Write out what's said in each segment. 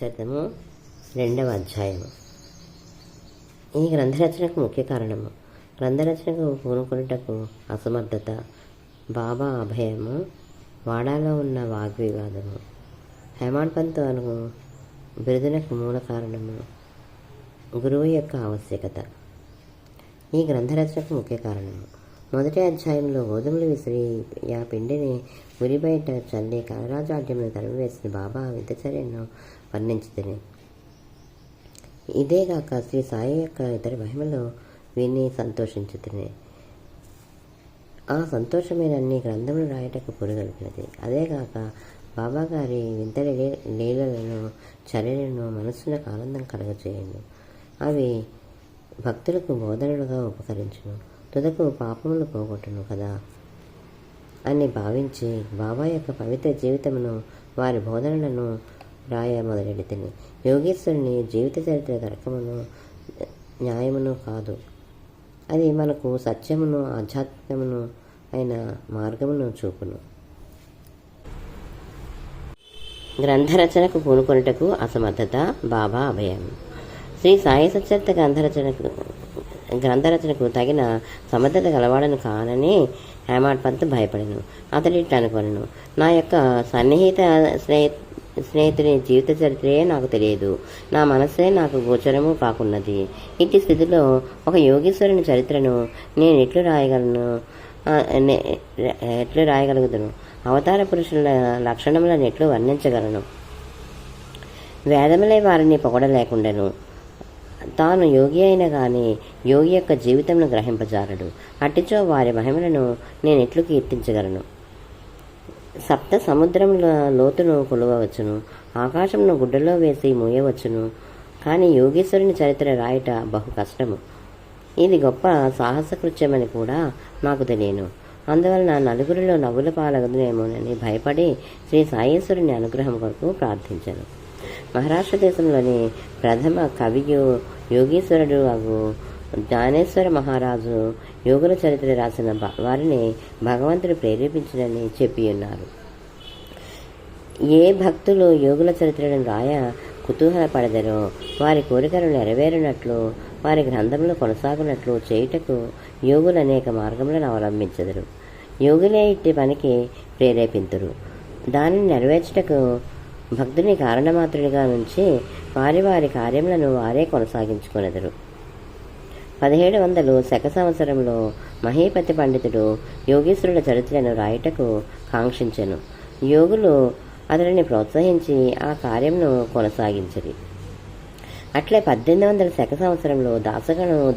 సత్యము రెండవ అధ్యాయము. ఈ గ్రంథరచనకు ముఖ్య కారణము. గ్రంథరచనకు పూనుకున్నటకు అసమర్థత బాబా అభయము వాడాలో ఉన్న వాగ్వివాదము హేమాడ్ పంత్ అను బిరుదునకు మూల కారణము గురువు యొక్క ఆవశ్యకత. ఈ గ్రంథరచనకు ముఖ్య కారణము. మొదటి అధ్యాయంలో గోధుమలు విసిరి ఆ పిండిని ఉరి బయట చల్లి కలరాజాడ్యంలో తరిమివేసిన బాబా విద్యచర్యను వర్ణించుతుంది ఇదేగాక శ్రీ సాయి యొక్క ఇతర మహిమలు విని సంతోషించుతుంది ఆ సంతోషమేనన్ని గ్రంథములు రాయటకు పురుగలిపినది. అదేగాక బాబా గారి వింత లీలలను చర్యలను మనస్సులకు ఆనందం కలగచేయండి అవి భక్తులకు బోధనలుగా ఉపకరించును. తుదకు పాపములు పోగొట్టును కదా? అని భావించి బాబా యొక్క పవిత్ర జీవితమును వారి బోధనలను రాయ మొదలెడితిని యోగేశ్వరుని జీవిత చరిత్ర తర్కమును న్యాయమును కాదు. అది మనకు సత్యమును ఆధ్యాత్మ్యమును అయిన మార్గమును చూపును. గ్రంథరచనకు పూనుకొనుటకు అసమర్థత బాబా అభయం. శ్రీ సాయి సత్యర్థ గ్రంథరచనకు గ్రంథరచనకు తగిన సమర్థత గలవాడను కానని హేమాడ్ పంత్ భయపడను. అతడి అనుకొనను నా యొక్క సన్నిహిత స్నేహి స్నేహితుని జీవిత చరిత్రయే నాకు తెలియదు. నా మనసే నాకు గోచరము కాకున్నది. ఇట్టి స్థితిలో ఒక యోగేశ్వరుని చరిత్రను నేను ఎట్లు రాయగలను? ఎట్లు రాయగలుగుతాను అవతార పురుషుల లక్షణములను ఎట్లు వర్ణించగలను? వేదములే వారిని పొగడలేకుండాను. తాను యోగి అయినా కానీ యోగి యొక్క జీవితంను గ్రహింపజాలడు అట్టిచో వారి మహిమలను నేను ఎట్లు కీర్తించగలను? సప్త సముద్రముల లోతును కొలవవచ్చును. ఆకాశమును గుడ్డలో వేసి మూయవచ్చును. కానీ యోగేశ్వరుని చరిత్ర రాయట బహు కష్టము. ఇది గొప్ప సాహసకృత్యమని కూడా నాకు తెలియను. అందువలన నలుగురిలో నవ్వుల పాలగదునేమోనని భయపడి శ్రీ సాయేశ్వరుని అనుగ్రహం కొరకు ప్రార్థించాను. మహారాష్ట్ర దేశంలోని ప్రథమ కవియు యోగేశ్వరుడు అగు జ్ఞానేశ్వర మహారాజు యోగుల చరిత్ర రాసిన వారిని భగవంతుడు ప్రేరేపించడని చెప్పి ఉన్నారు. ఏ భక్తులు యోగుల చరిత్రను రాయ కుతూహలపడదరో వారి కోరికలు నెరవేరినట్లు వారి గ్రంథంలో కొనసాగునట్లు చేయుటకు యోగులు అనేక మార్గములను అవలంబించదరు. యోగులే ఇట్టి పనికి ప్రేరేపింతురు. దానిని నెరవేర్చుటకు భక్తుని కారణమాత్రుడిగా నుంచి వారి వారి కార్యములను వారే కొనసాగించుకొనెదరు. పదిహేడు వందలు శక సంవత్సరంలో మహీపతి పండితుడు యోగేశ్వరుల చరిత్రను రాయుటకు కాంక్షించెను. యోగులు అతడిని ప్రోత్సహించి ఆ కార్యంను కొనసాగించిరి. అట్లే పద్దెనిమిది వందల శక సంవత్సరంలో దాసగణు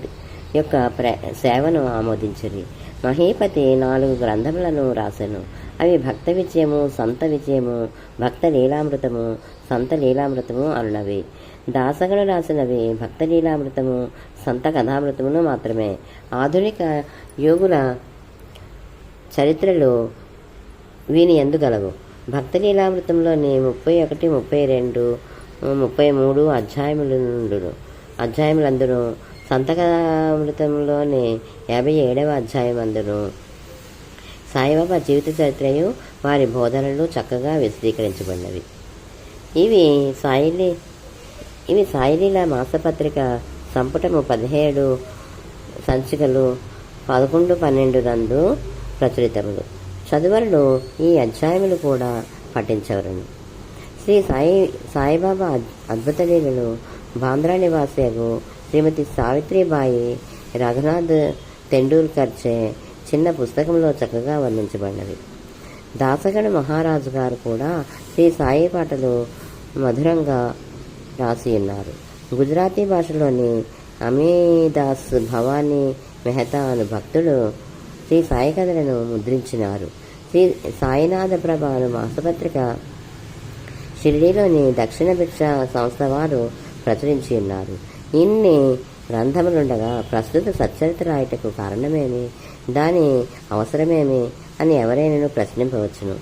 యొక్క ప్ర సేవను ఆమోదించిరి. మహీపతి నాలుగు గ్రంథములను రాశాను అవి భక్త విజయము సంత విజయము భక్త లీలామృతము సంత లీలామృతము అనునవి. దాసగడు రాసినవి భక్త లీలామృతము సంత కథామృతమును మాత్రమే. ఆధునిక యోగుల చరిత్రలు వీని ఎందుగలవు భక్త లీలామృతంలోని ముప్పై ఒకటి ముప్పై రెండు ముప్పై మూడు అధ్యాయములు అధ్యాయములందరూ అధ్యాయములందును సంతకామృతంలోని యాభై ఏడవ అధ్యాయం అందును సాయిబాబా జీవిత చరిత్రయు వారి బోధనలు చక్కగా విశదీకరించబడినవి. ఇవి సాయిలి ఇవి సాయిలీల మాసపత్రిక సంపుటము పదిహేడు సంచికలు పదకొండు పన్నెండు నందు ప్రచురితములు. చదువరులు ఈ అధ్యాయములు కూడా పఠించవరును. శ్రీ సాయి సాయిబాబా అద్భుత లీలలు బాంద్రా నివాసియగు శ్రీమతి సావిత్రిబాయి రఘునాథ్ తెండూల్కర్ చే చిన్న పుస్తకంలో చక్కగా వర్ణించబడినవి. దాసగణ మహారాజు గారు కూడా శ్రీ సాయి పాటలు మధురంగా రాసి ఉన్నారు. గుజరాతీ భాషలోని అమీదాస్ భవానీ మెహతా అను భక్తుడు శ్రీ సాయి కథలను ముద్రించినారు. శ్రీ సాయినాథ ప్రభ అను మాసపత్రిక షిరిడీలోని దక్షిణ భిక్ష సంస్థ వారు ప్రచురించి ఉన్నారు. ఇన్ని గ్రంథములుండగా ప్రస్తుత సచ్చరిత్ర రాయటకు కారణమేమి? దాని అవసరమేమి? అని ఎవరైనా ప్రశ్నింపవచ్చును.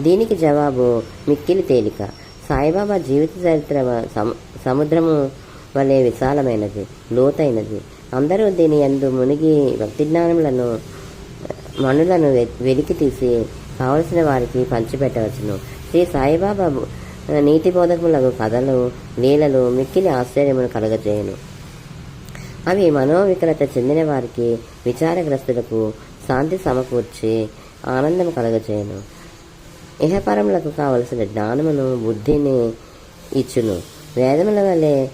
దీనికి జవాబు మిక్కిలి తేలిక. సాయిబాబా జీవిత చరిత్ర సము- సముద్రము వలె విశాలమైనది లోతైనది. అందరూ దీని యందు మునిగి భక్తి జ్ఞానములను మనులను వెలికి తీసి కావలసిన వారికి పంచిపెట్టవచ్చును. శ్రీ సాయిబాబా నీతి బోధకములకు కథలు లీలలు మిక్కిలి ఆశ్చర్యమును కలగజేయను. అవి మనోవికలత చెందిన వారికి విచారగ్రస్తులకు శాంతి సమకూర్చి ఆనందం కలగజేయను. ఇహపరములకు కావలసిన జ్ఞానమును బుద్ధిని ఇచ్చును. వేదముల వలె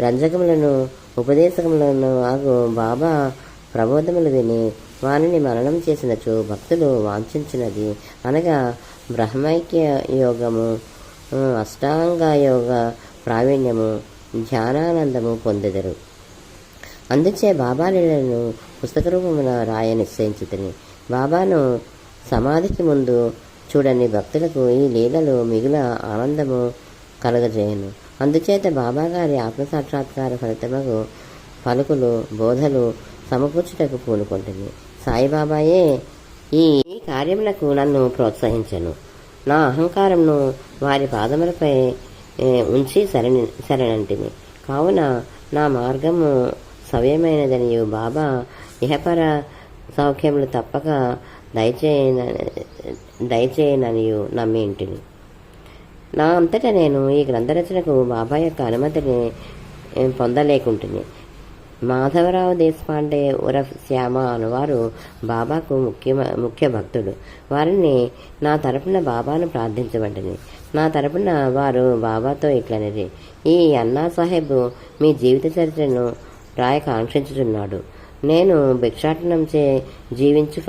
రంజకములను ఉపదేశకములను ఆగు బాబా ప్రబోధములు విని వారిని మరణం చేసినచో భక్తులు వాంఛించినది. అనగా బ్రహ్మైక్య యోగము అష్టాంగ యోగ ప్రావీణ్యము ధ్యానానందము పొందెదరు. అందుచే బాబా లీలను పుస్తక రూపమున రాయ నిశ్చయించుతని. బాబాను సమాధికి ముందు చూడని భక్తులకు ఈ లీలలు మిగుల ఆనందము కలగజేయను. అందుచేత బాబా గారి ఆత్మసాక్షాత్కార ఫలితముకు పలుకులు బోధలు సమకూర్చుటకు పూనుకుంటుంది సాయిబాబాయే ఈ కార్యములకు నన్ను ప్రోత్సహించను. నా అహంకారంను వారి పాదములపై ఉంచి శరణి శరణంటిని కావున నా మార్గము సవ్యమైనదనియు బాబా ఇహపర సౌఖ్యములు తప్పక దయచేయన దయచేయననియు నమ్మి ఇంటిని నా అంతటా నేను ఈ గ్రంథరచనకు బాబా యొక్క అనుమతిని పొందలేకుంటుంది మాధవరావు దేశపాండే ఉరఫ్ శ్యామ అనువారు బాబాకు ముఖ్య ముఖ్య భక్తుడు. వారిని నా తరపున బాబాను ప్రార్థించబడ్డని నా తరపున వారు బాబాతో ఇట్లనేది ఈ అన్నా సాహెబ్ మీ జీవిత చరిత్రను రాయ కాంక్షించుచున్నాడు నేను భిక్షాటనంచే జీవించు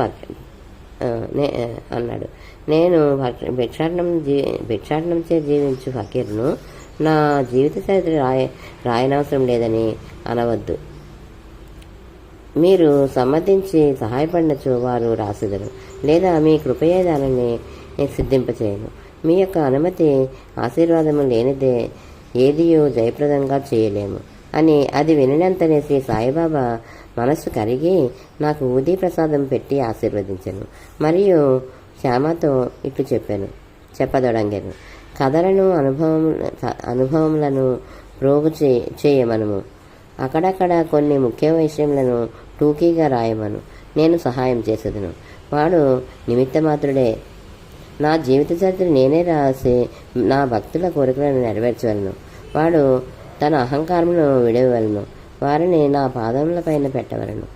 నే అన్నాడు. నేను భక్ష- భిక్షాటనం జీ భిక్షాటనంచే జీవించు ఫకీర్ను నా జీవిత చరిత్ర రాయ రాయనవసరం లేదని అనవద్దు. మీరు సమ్మతించి సహాయపడినచో వారు రాసిదరు లేదా మీ కృపయే దానిని సిద్ధింపచేయను. మీ యొక్క అనుమతి ఆశీర్వాదము లేనిదే ఏదియో జయప్రదంగా చేయలేము. అని అది వినినంతనే శ్రీ సాయిబాబా మనస్సు కరిగి నాకు ఊదీ ప్రసాదం పెట్టి ఆశీర్వదించాను. మరియు శ్యామతో ఇట్లు చెప్పాను. చెప్పదొడంగాను. కథలను అనుభవం అనుభవములను ప్రోగు చే చేయమనము. అక్కడక్కడ కొన్ని ముఖ్య విషయములను టూకీగా రాయమను. నేను సహాయం చేసేదను. వాడు నిమిత్తమాత్రుడే. నా జీవిత చరిత్ర నేనే రాసి నా భక్తుల కోరికలను నెరవేర్చవలను. వాడు తన అహంకారమును విడవలను. వారిని నా పాదముల పైన పెట్టవలను.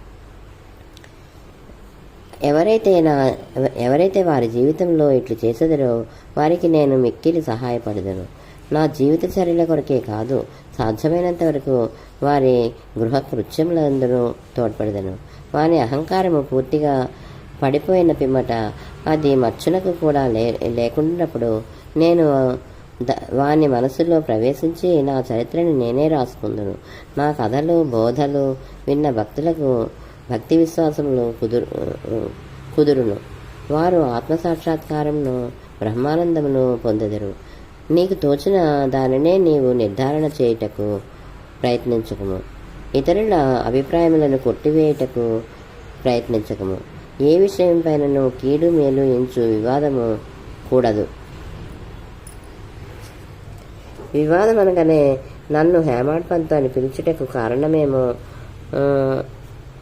ఎవరైతే నా ఎవరైతే వారి జీవితంలో ఇట్లు చేసేదరో వారికి నేను మిక్కిలి సహాయపడదను. నా జీవిత చర్యల కొరకే కాదు సాధ్యమైనంత వరకు వారి గృహ కృత్యములందరూ తోడ్పడదను. వారి అహంకారము పూర్తిగా పడిపోయిన పిమ్మట అది మచ్చునకు కూడా లే లేకున్నప్పుడు నేను వాని మనసులో ప్రవేశించి నా చరిత్రని నేనే రాసుకుందును. నా కథలు బోధలు విన్న భక్తులకు భక్తి విశ్వాసములు కుదురు కుదురును. వారు ఆత్మసాక్షాత్కారమును బ్రహ్మానందమును పొందెదరు. నీకు తోచిన దానినే నీవు నిర్ధారణ చేయుటకు ప్రయత్నించకము. ఇతరుల అభిప్రాయములను కొట్టివేయుటకు ప్రయత్నించకము. ఏ విషయంపైనను కీడు మేలు ఎంచు వివాదము కూడదు. వివాదం అనగానే నన్ను హేమాడ్ పంత్ అని పిలుచుటకు కారణమేమో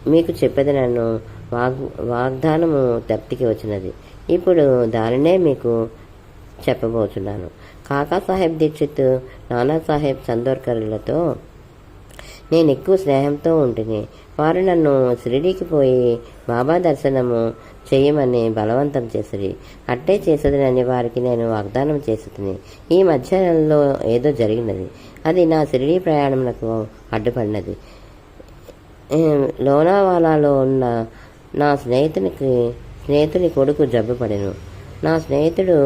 మీకు చెప్పేది నన్ను వాగ్ వాగ్దానము తప్పికి వచ్చినది. ఇప్పుడు దానినే మీకు చెప్పబోతున్నాను కాకా సాహెబ్ దీక్షిత్ నానా సాహెబ్ చందోర్కర్లతో నేను ఎక్కువ స్నేహంతో ఉంటుంది వారు నన్ను షిరిడీకి పోయి బాబా దర్శనము చేయమని బలవంతం చేసిరి. అట్టే చేసేదనని వారికి నేను వాగ్దానం చేస్తుంది ఈ మధ్యాహ్నంలో ఏదో జరిగినది. అది నా షిరిడీ ప్రయాణములకు అడ్డుపడినది. లోనావాలాలో ఉన్న నా స్నేహితునికి స్నేహితుని కొడుకు జబ్బు పడెను నా స్నేహితుడు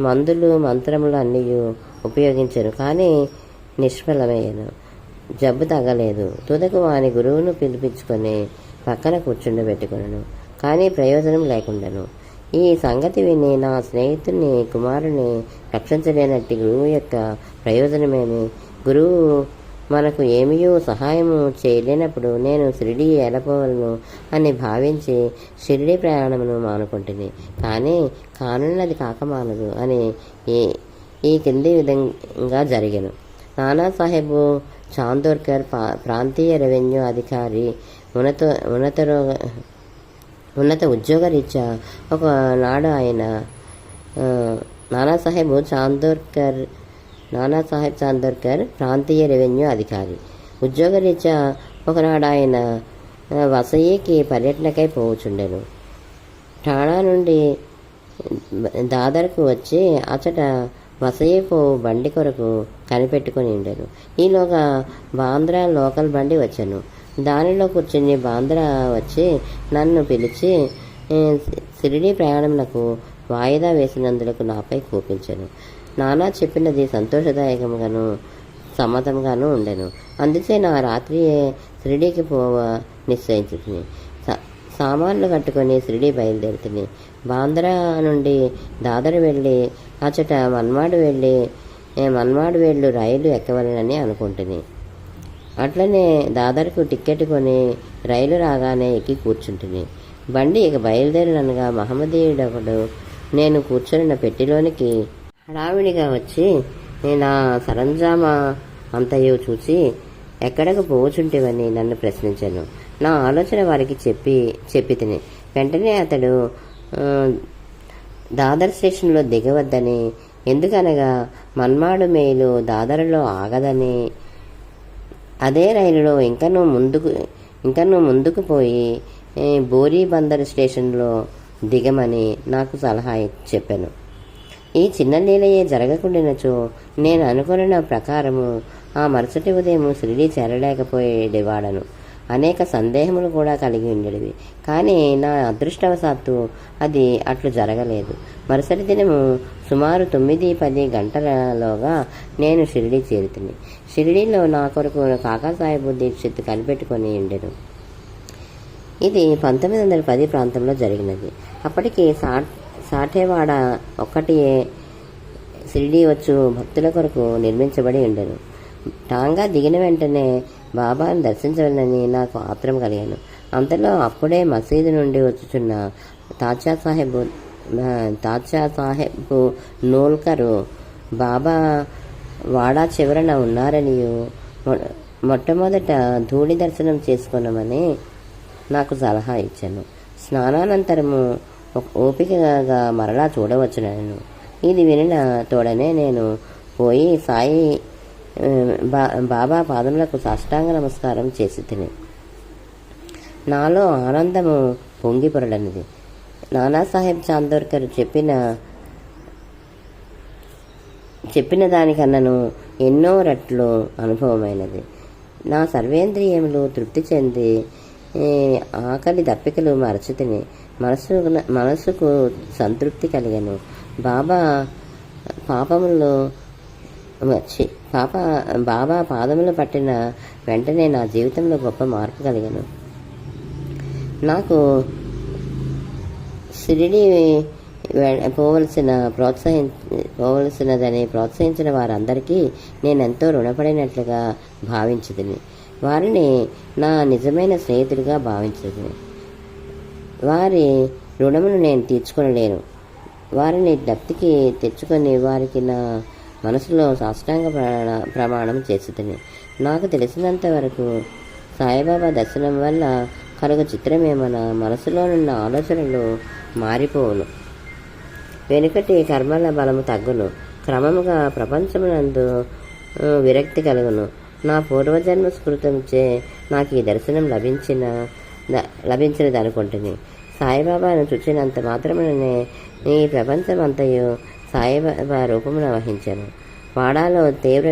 మందులు మంత్రములు అన్నీ ఉపయోగించను కానీ నిష్ఫలమయ్యాను. జబ్బు తగ్గలేదు. తుదకు వాని గురువును పిలిపించుకొని పక్కన కూర్చుండబెట్టుకున్నాను కానీ ప్రయోజనం లేకుండాను. ఈ సంగతి విని నా స్నేహితుని కుమారుని రక్షించలేనట్టి గురువు యొక్క ప్రయోజనమేమి? గురువు మనకు ఏమీయూ సహాయము చేయలేనప్పుడు నేను షిరిడి ఎలపోవలను అని భావించి షిరిడి ప్రయాణమును మానుకుంటుంది కానీ కానున్నది కాకమానదు అని ఈ ఈ కింది విధంగా జరిగాను. నానాసాహెబు చాందోర్కర్ పా- ప్రాంతీయ రెవెన్యూ అధికారి ఉన్నత ఉన్నత ఉన్నత ఉద్యోగరీత్యా ఒకనాడు ఆయన నానాసాహెబ్ చాందోర్కర్ నానాసాహెబ్ చాందోర్కర్ ప్రాంతీయ రెవెన్యూ అధికారి. ఉద్యోగరీత్యా ఒకనాడు ఆయన వసయికి పర్యటనకై పోవుచుండెను. ఠాణా నుండి దాదర్కు వచ్చి అచట వసయపు బండి కొరకు కనిపెట్టుకుని ఉండెను ఈలోగా బాంద్రా లోకల్ బండి వచ్చాను. దానిలో కూర్చుని బాంద్రా వచ్చి నన్ను పిలిచి "ఏ, షిరిడీ ప్రయాణమునకు వాయిదా వేసినందులకు నాపై కూపించాను. నానా చెప్పినది సంతోషదాయకంగాను సమ్మతంగాను ఉండెను. అందుచే నా రాత్రి షిరిడీకి పోవ నిశ్చయించుతుంది సామాన్లు కట్టుకొని షిరిడీ బయలుదేరుతుంది బాంద్రా నుండి దాదర్ వెళ్ళి అచట మన్మాడు వెళ్ళి మన్మాడు వెళ్ళు రైలు ఎక్కవలనని అనుకుంటుంది అట్లనే దాదర్కు టిక్కెట్ కొని రైలు రాగానే ఎక్కి కూర్చుంటుంది బండి ఇక బయలుదేరినగా మహమ్మదీయుడొకడు నేను కూర్చొని పెట్టిలోనికి హడావిడిగా వచ్చి నా సరంజామా అంతయు చూసి ఎక్కడకు పోచుంటివని నన్ను ప్రశ్నించాను. నా ఆలోచన వారికి చెప్పి చెప్పి తిని వెంటనే అతడు దాదర్ స్టేషన్లో దిగవద్దని ఎందుకనగా మన్మాడు మేలు దాదర్లో ఆగదని అదే రైలులో ఇంకనూ ముందుకు ఇంకనూ ముందుకు పోయి బోరీబందర్ బోరీ బందర్ స్టేషన్లో దిగమని నాకు సలహా చెప్పాను. ఈ చిన్న లీలయే జరగకుండానచో నేను అనుకున్న ప్రకారము ఆ మరుసటి ఉదయం షిరిడీ చేరలేకపోయేవాడను అనేక సందేహములు కూడా కలిగి ఉండేవి కానీ నా అదృష్టవశాత్తు అది అట్లు జరగలేదు. మరుసటి దినము సుమారు తొమ్మిది పది గంటలలోగా నేను షిరిడీ చేరుతుంది షిరిడీలో నా కొరకు కాకాసాహెబ్ దీక్షిత్ కనిపెట్టుకొని ఉండెను. ఇది పంతొమ్మిది వందల పది ప్రాంతంలో జరిగినది. అప్పటికి సా సాఠేవాడ ఒక్కటి షిరిడీ వచ్చు భక్తుల కొరకు నిర్మించబడి ఉండెను. టాంగా దిగిన వెంటనే బాబాను దర్శించవాలని నాకు ఆత్రం కలిగాను. అంతలో అప్పుడే మసీదు నుండి వచ్చుచున్న తాచా సాహెబ్ తాజా తాచా సాహెబ్ నూల్కరు బాబా వాడా చివరన ఉన్నారనియు? మొ- మొట్టమొదట ధూళి దర్శనం చేసుకున్నామని నాకు సలహా ఇచ్చాను. స్నానానంతరము ఒక ఓపికగా మరలా చూడవచ్చునను. ఇది వినిన తోడనే నేను పోయి సాయి బాబా పాదములకు సాష్టాంగ నమస్కారం చేసి తిని. నాలో ఆనందము పొంగిపొరలనిది నానాసాహెబ్ చాందోర్కర్ చెప్పిన చెప్పిన దానికన్నాను ఎన్నో రెట్లు అనుభవమైనది. నా సర్వేంద్రియములు తృప్తి చెంది ఆకలి దప్పికలు మరచితిని మనసు మనసుకు సంతృప్తి కలిగాను. బాబా పాపములు మర్చి పాప బాబా పాదములు పట్టిన వెంటనే నా జీవితంలో గొప్ప మార్పు కలిగాను. నాకు షిరిడి పోవలసిన ప్రోత్సహి పోవలసినదని ప్రోత్సహించిన వారందరికీ నేను ఎంతో రుణపడినట్లుగా భావించదని. వారిని నా నిజమైన స్నేహితుడిగా భావించదని. వారి రుణమును నేను తీర్చుకొనలేను. వారిని దప్తికి తెచ్చుకొని వారికి నా మనసులో సాష్టాంగ ప్రమాణ ప్రమాణం చేస్తుంది నాకు తెలిసినంత వరకు సాయిబాబా దర్శనం వల్ల కలుగు చిత్రమేమన మనసులోనున్న ఆలోచనలు మారిపోవును. వెనుకటి కర్మల బలము తగ్గును. క్రమముగా ప్రపంచమునందు విరక్తి కలుగును. నా పూర్వజన్మ స్మృతంచే నాకు ఈ దర్శనం లభించిన లభించినది అనుకుంటుంది సాయిబాబాను చూచినంత మాత్రమే ఈ ప్రపంచమంతయు సాయిబాబా రూపమున వహించాను. వాడాలో తీవ్ర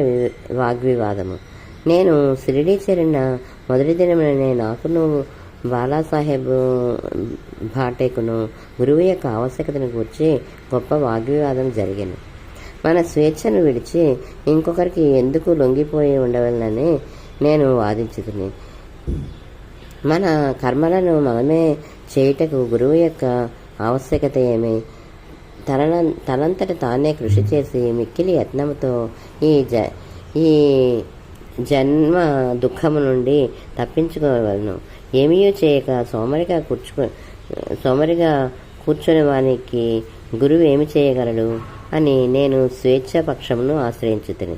వాగ్వివాదము. నేను షిరిడీ చేరిన మొదటి దినముననే నాకును బాలాసాహెబ్ భాటేకును గురువు యొక్క ఆవశ్యకతను గురించి గొప్ప వాగ్వివాదం జరిగింది మన స్వేచ్ఛను విడిచి ఇంకొకరికి ఎందుకు లొంగిపోయి ఉండవలనని నేను వాదించుతుంది మన కర్మలను మనమే చేయుటకు గురువు యొక్క ఆవశ్యకత ఏమి? తన తనంతట తానే కృషి చేసి మిక్కిలి యత్నముతో ఈ జ ఈ జన్మ దుఃఖము నుండి తప్పించుకోగలను ఏమీ చేయక సోమరిగా కూర్చుకు సోమరిగా కూర్చుని వానికి గురువు ఏమి చేయగలడు అని నేను స్వేచ్ఛ పక్షమును ఆశ్రయించుతిని.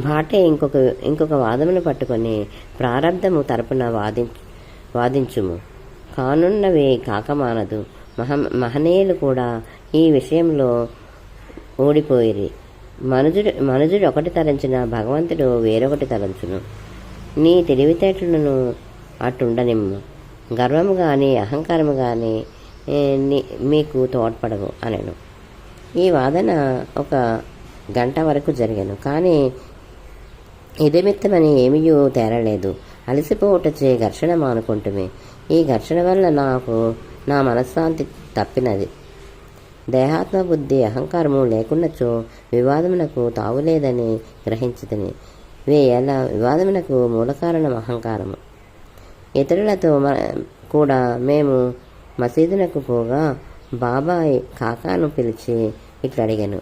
భాటే ఇంకొక ఇంకొక వాదమును పట్టుకొని ప్రారంధము తరపున వాదించు వాదించుము. కానున్నవి కాకమానదు. మహ మహనీయులు కూడా ఈ విషయంలో ఓడిపోయిరి. మనుజుడు మనుజుడు ఒకటి తలంచిన భగవంతుడు వేరొకటి తలంచును. నీ తెలివితేటలను అట్టుండనిమ్ము. గర్వము కానీ అహంకారము కానీ మీకు తోడ్పడవు అనను. ఈ వాదన ఒక గంట వరకు జరిగాను. కానీ ఇదమిత్తమని ఏమీయూ తేరలేదు. అలసిపోవటచే ఘర్షణ మానుకుంటుమే. ఈ ఘర్షణ వల్ల నాకు నా మనశ్శాంతి తప్పినది. దేహాత్మ బుద్ధి అహంకారము లేకున్నచో వివాదమునకు తావులేదని గ్రహించుతని. ఎలా వివాదమునకు మూల కారణం అహంకారము. ఇతరులతో కూడా మేము మసీదునకు పోగా బాబాయ్ కాకాను పిలిచి ఇట్లా అడిగాను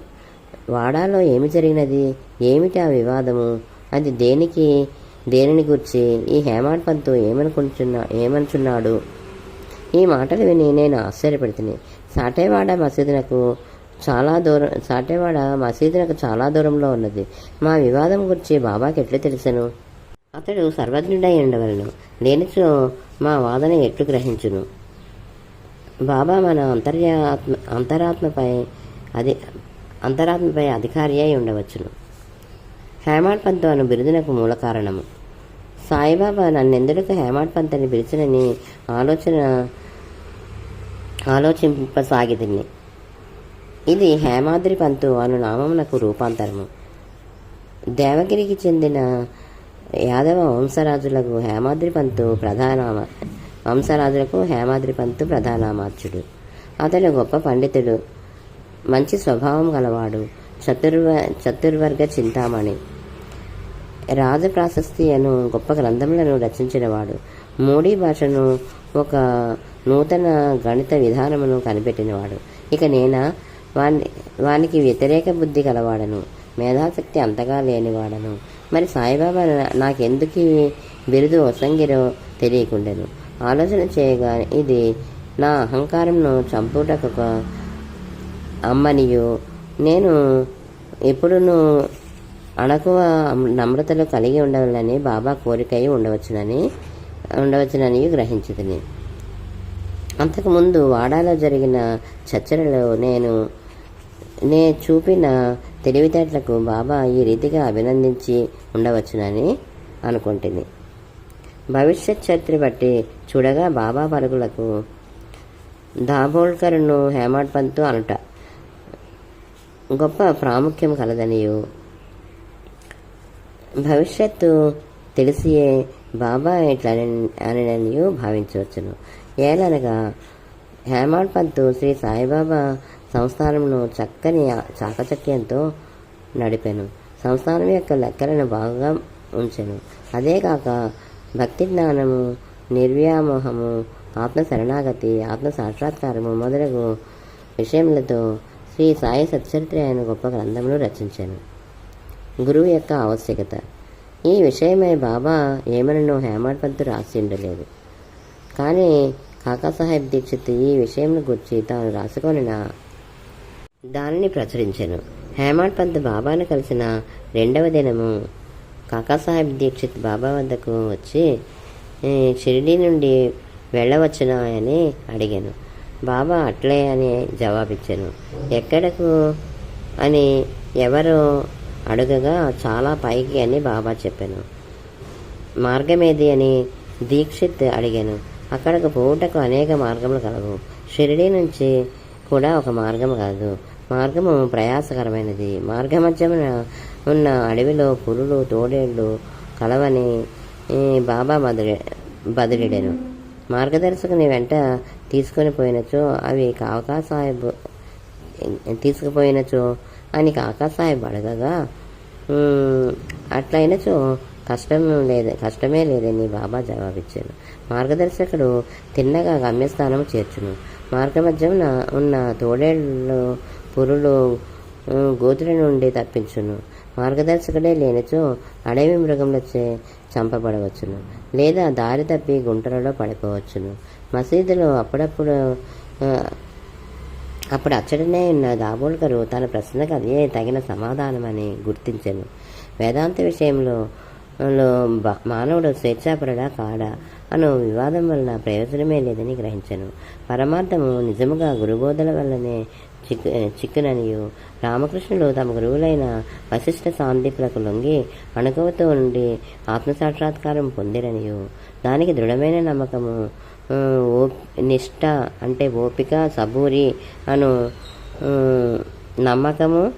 వాడాలో ఏమి జరిగినది? ఏమిటి ఆ వివాదము? అది దేనికి? దేనిని గురించి ఈ హేమాడ్ పంతు ఏమనుకుంటున్నా ఏమనుచున్నాడు? ఈ మాటలు విని నేను ఆశ్చర్యపడుతుంది సాటేవాడ మసీదునకు చాలా దూరం సాటేవాడ మసీదునకు చాలా దూరంలో ఉన్నది. మా వివాదం గురించి బాబాకి ఎట్లు తెలుసను? అతడు సర్వజ్ఞుడై ఉండవలను లేనిచో మా వాదన ఎట్లు గ్రహించును? బాబా మన అంతర్యాత్మ అంతరాత్మపై అది అంతరాత్మపై అధికారి అయి ఉండవచ్చును. హేమాడ్ పంత్ అను బిరుదునకు మూల కారణము. సాయిబాబా నన్నెందుకు హేమాడ్ పంత్ అని పిలిచినని ఆలోచన ఆలోచింపసాగిదిని ఇది హేమాద్రి పంతు అను నామమునకు రూపాంతరము. దేవగిరికి చెందిన యాదవ వంశరాజులకు హేమాద్రి పంతు ప్రధాన వంశరాజులకు హేమాద్రి పంతు ప్రధానామాత్యుడు అతడు గొప్ప పండితుడు మంచి స్వభావం గలవాడు చతుర్వ చతుర్వర్గ చింతామణి. రాజప్రాశస్తి అను గొప్ప గ్రంథములను రచించినవాడు. మోడీ భాషను ఒక నూతన గణిత విధానమును కనిపెట్టినవాడు. ఇక నేనా? వాని వానికి వ్యతిరేక బుద్ధి కలవాడను మేధాశక్తి అంతగా లేనివాడను. మరి సాయిబాబా నాకెందుకు బిరుదు వసంగిరో తెలియకుండాను. ఆలోచన చేయగా ఇది నా అహంకారంను చంపుటకు అమ్మనియు. నేను ఎప్పుడును అణకువ నమ్రతలు కలిగి ఉండవాలని బాబా కోరికై ఉండవచ్చునని ఉండవచ్చునని గ్రహించుతుంది అంతకుముందు వాడాలో జరిగిన చర్చలలో నేను నే చూపిన తెలివితేటలకు బాబా ఈ రీతిగా అభినందించి ఉండవచ్చునని అనుకుంటుంది. భవిష్యత్ చరిత్ర బట్టి చూడగా బాబా పరుగులకు దాబోల్కర్ను హేమాడ్ పంతు అనుట. గొప్ప ప్రాముఖ్యం కలదనియు. భవిష్యత్తు తెలిసియే బాబా ఇట్లా అననియు భావించవచ్చును. ఏలనగా హేమాడ్ పంతు శ్రీ సాయిబాబా సంస్థానంలో చక్కని చాకచక్యంతో నడిపాను. సంస్థానం యొక్క లెక్కలను బాగా ఉంచెను. అదే కాక భక్తి జ్ఞానము నిర్వ్యామోహము ఆత్మ శరణాగతి ఆత్మ సాక్షాత్కారము మొదలగు విషయములతో శ్రీ సాయి సచ్చరిత్ర అయిన గొప్ప గ్రంథమును రచించాను. గురువు యొక్క ఆవశ్యకత. ఈ విషయమై బాబా ఏమనను హేమాడ్ పంతు రాసి ఉండలేదు. కానీ కాకాసాహెబ్ దీక్షిత్ ఈ విషయం గుర్చి తాను రాసుకొనిన. దానిని ప్రచురించాను. హేమాడ్ పంత్ బాబాను కలిసిన రెండవ దినము. కాకాసాహెబ్ దీక్షిత్ బాబా వద్దకు వచ్చి షిరిడి నుండి వెళ్ళవచ్చునా అని అడిగాను. బాబా అట్లే అని జవాబిచ్చాను. ఎక్కడకు? అని ఎవరు అడుగగా చాలా పైకి అని బాబా చెప్పాను. మార్గమేది? అని దీక్షిత్ అడిగాను. అక్కడకు పోవుటకు అనేక మార్గములు కలవు. షిరిడి నుంచి కూడా ఒక మార్గం కాదు. మార్గము ప్రయాసకరమైనది. మార్గమధ్యమున ఉన్న అడవిలో పులులు తోడేళ్ళు కలవని బాబా బదిలి బదిలిడెను మార్గదర్శకుని వెంట తీసుకొని పోయినచో అవి కాకా సాహెబ్ తీసుకుపోయినచో అని కాకా సాహెబ్ అడగగా అట్లయినచో కష్టం లేదు కష్టమే లేదని బాబా జవాబిచ్చాను మార్గదర్శకుడు తిన్నగా గమ్యస్థానం చేర్చును. మార్గమధ్యమున ఉన్న తోడేళ్ళు పురులు గోతుల నుండి తప్పించును. మార్గదర్శకుడే లేనిచో అడవి మృగములచే చంపబడవచ్చును. లేదా దారి తప్పి గుంటలలో పడిపోవచ్చును. మసీదులో అప్పుడప్పుడు అప్పుడు అచ్చడనే ఉన్న దాబోల్కరు తన ప్రశ్నకు అదే తగిన సమాధానమని గుర్తించాను. వేదాంత విషయంలో మానవుడు స్వేచ్ఛాపరుడా కాడా అను వివాదం వలన ప్రయోజనమే లేదని గ్రహించాను. పరమార్థము నిజముగా గురుబోధల వల్లనే చిక్కు చిక్కుననియు. రామకృష్ణులు తమ గురువులైన వశిష్ఠ సాందీపులకు లొంగి అణుకువతో ఉండి ఆత్మసాక్షాత్కారం పొందిరనియు. దానికి దృఢమైన నమ్మకము ఓ నిష్ట అంటే ఓపిక సబూరి అను నమ్మకము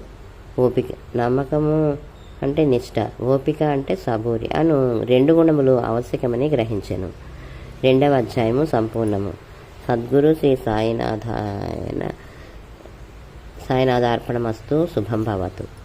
ఓపిక నమ్మకము అంటే నిష్ఠ ఓపిక అంటే సబూరి అను రెండు గుణములు ఆవశ్యకమని గ్రహించాను. రెండవ అధ్యాయము సంపూర్ణము. సద్గురు శ్రీ సాయినాథాయన సాయినాథార్పణమస్తు శుభం భవతు.